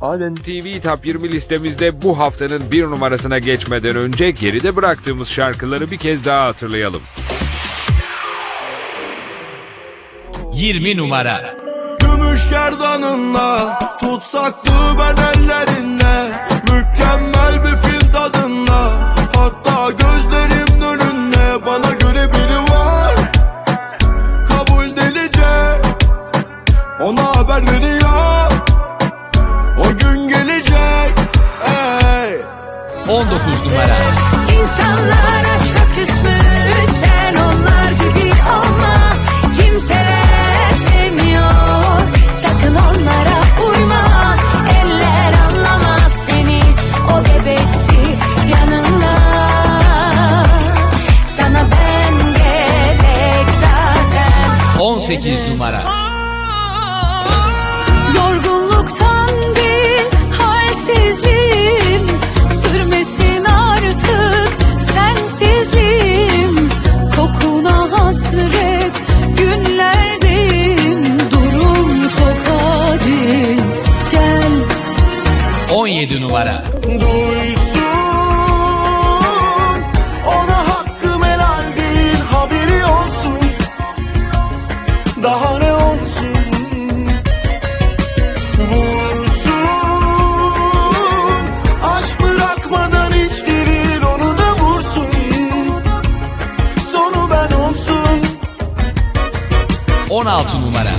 Allen TV Top 20 listemizde bu haftanın bir numarasına geçmeden önce geride bıraktığımız şarkıları bir kez daha hatırlayalım. 20 numara. Gümüş gerdanınla Tutsaklı ben ellerinde 19 numara. İnsanlar aşka küsmüş Sen onlar gibi olma Kimseler sevmiyor Sakın onlara uyma Eller anlamaz seni O bebeksi yanında Sana ben gerek zaten 18 numara. 17 numara. Duysun Ona hakkım helal değil haberi olsun Daha ne olsun Vursun Aşk bırakmadan hiç değil onu da vursun Sonu ben olsun 16 numara.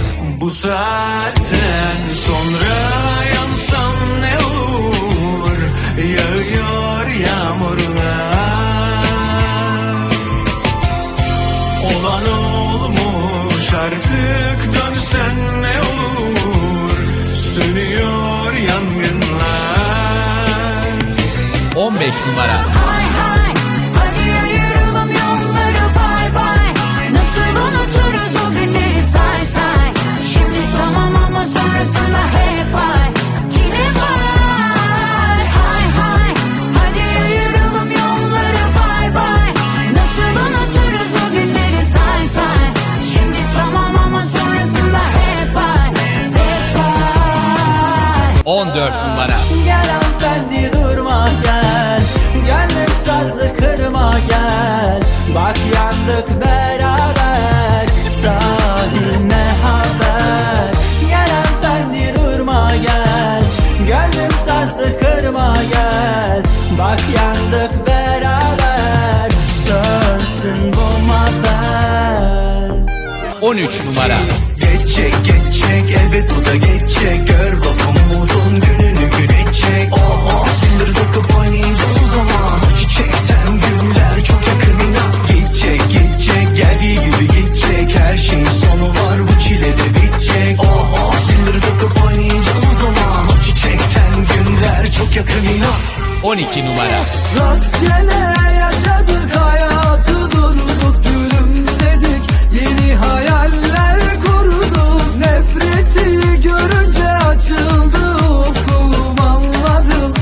Bu saatten sonra 15 numara. Geçecek o da geçecek Gör bak umudun gününü görecek Oh sildir dokup oynayacağız o zaman. Çiçekten güller çok yakın inan Geçecek geçecek geldiği gibi geçecek Her şeyin sonu var bu çile de bitecek. Oh sildir dokup oynayacağız o zaman. Çiçekten günler çok yakın inan 12 numara. Rastgele yaşadık hayatı durduk gülümsedik. Yeni hayaller Nefreti görünce açıldı ufkum anladım.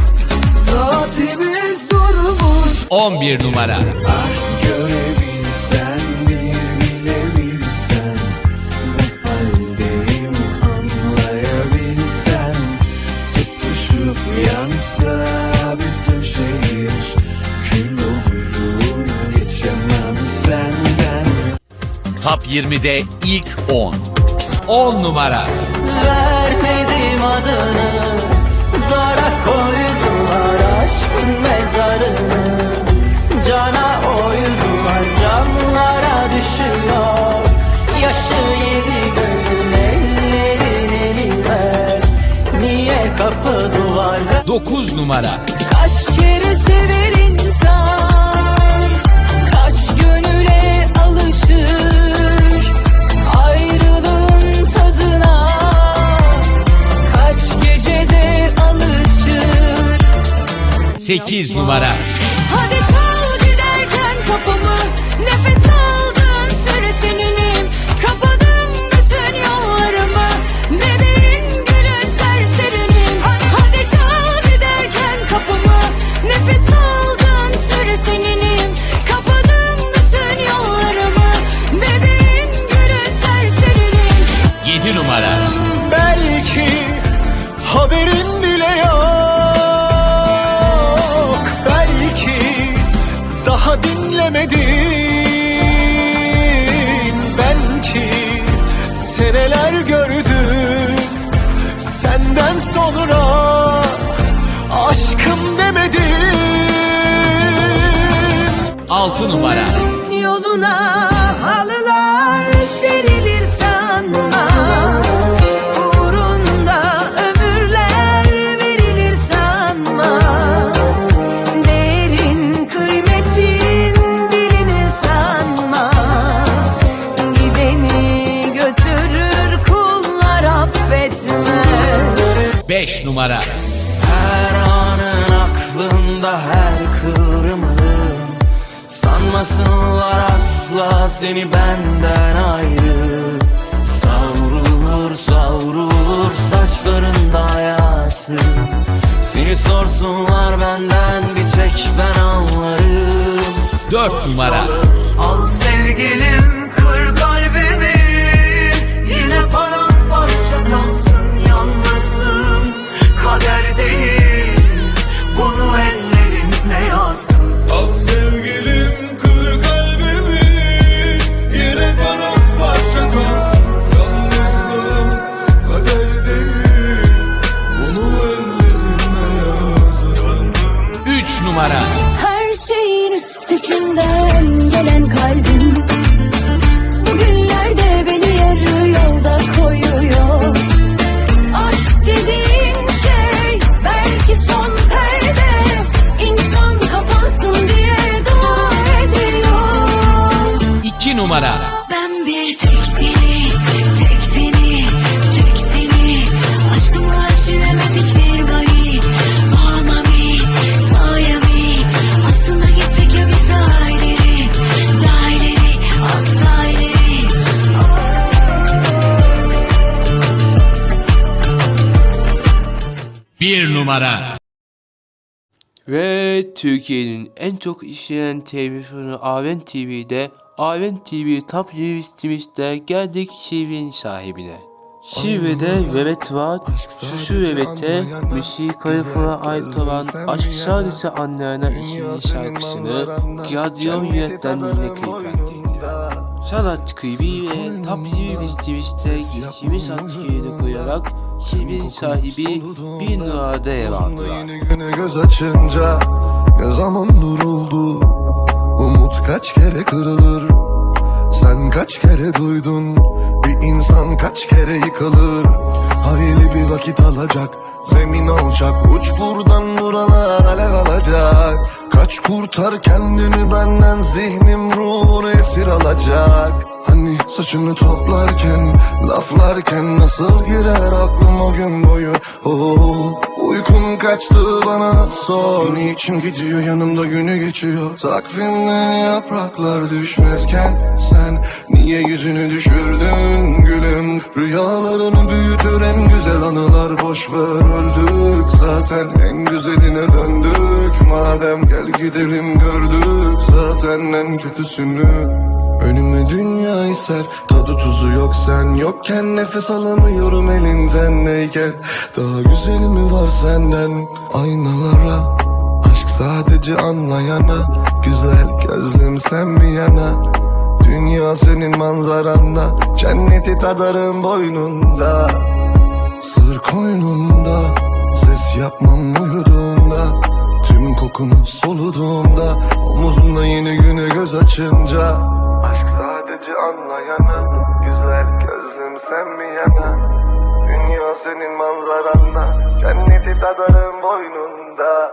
Saatimiz durmuş. 11 numara. Görebilsen bir bilebilsen? Ne haldeyim anlayabilsen. Tutuşup yansa bütün şehir Kül olurum geçemem senden. Top 20'de ilk 10. 10 numara. Vermedim adını Zara koydular aşkın mezarını. Cana oydular camlara düşüyor. Yaşı yedi gönül ellerin eli ver. Niye kapı duvarda? 9 numara. Kaç kere sever insan Kaç gönüle alışır 8 numara. Daha dinlemedin. Belki seneler gördüm. Senden sonra aşkım demedin 6 numara. Yoluna 5 numara. Her anın aklımda her kıvrımın Sanmasınlar asla seni benden ayrı. Savrulur savrulur saçlarında hayatı Seni sorsunlar benden bir tek ben anlarım. 4 numara. Al sevgilim 3 numara. Her şeyin üstesinden gelen kalbim Bugünlerde beni yarı yolda koyuyor. Aşk dediğin şey belki son perde İnsan kapansın diye dua ediyor. 2 numara Bir numara Ve Türkiye'nin en çok işleyen televizyonu Aven TV'de Aven TV Top listemizde geldik şivenin sahibine. Şivede Vevet var, Susu Vevet'e müziği Kaliforniya ait olan Aşk Sadece Anlayana isimli şarkısını Radyo yönetmenliğine kliplendiriyor. Sanat klibi ve Top listemizde geçtiğimiz adını koyarak şivenin sahibi bir numarada yer aldılar. Yeni güne göz açınca ne zaman duruldu? Umut kaç kere kırılır? Sen kaç kere duydun? Bir insan kaç kere yıkılır? Hayli bir vakit alacak Zemin alacak Uç buradan buralar alev alacak Kaç kurtar kendini benden Zihnim ruhunu esir alacak. Hani saçını toplarken Laflarken nasıl girer aklım o gün boyu? Oh, Uykum kaçtı bana sor. Niçin gidiyor yanımda günü geçiyor. Takvimden yapraklar düşmezken Sen niye yüzünü düşürdün gülüm? Rüyalarını büyütür en güzel anılar. Boş ver öldük zaten en güzeline döndük Madem gel gidelim gördük zaten en kötüsünü. Önüme dünya iser Tadı tuzu yok sen yokken Nefes alamıyorum elinden. Neyken Daha güzeli mi var senden Aynalara? Aşk sadece anlayana Güzel gözlüm sen bir yana? Dünya senin manzaranda Cenneti tadarım boynunda. Sır koynunda Ses yapmam uyuduğumda Tüm kokunu soluduğumda Omuzumda yeni güne göz açınca. Aşk sadece anlayana Güzel gözlüm sen mi yana Dünya senin manzaranda Cenneti tadarım boynunda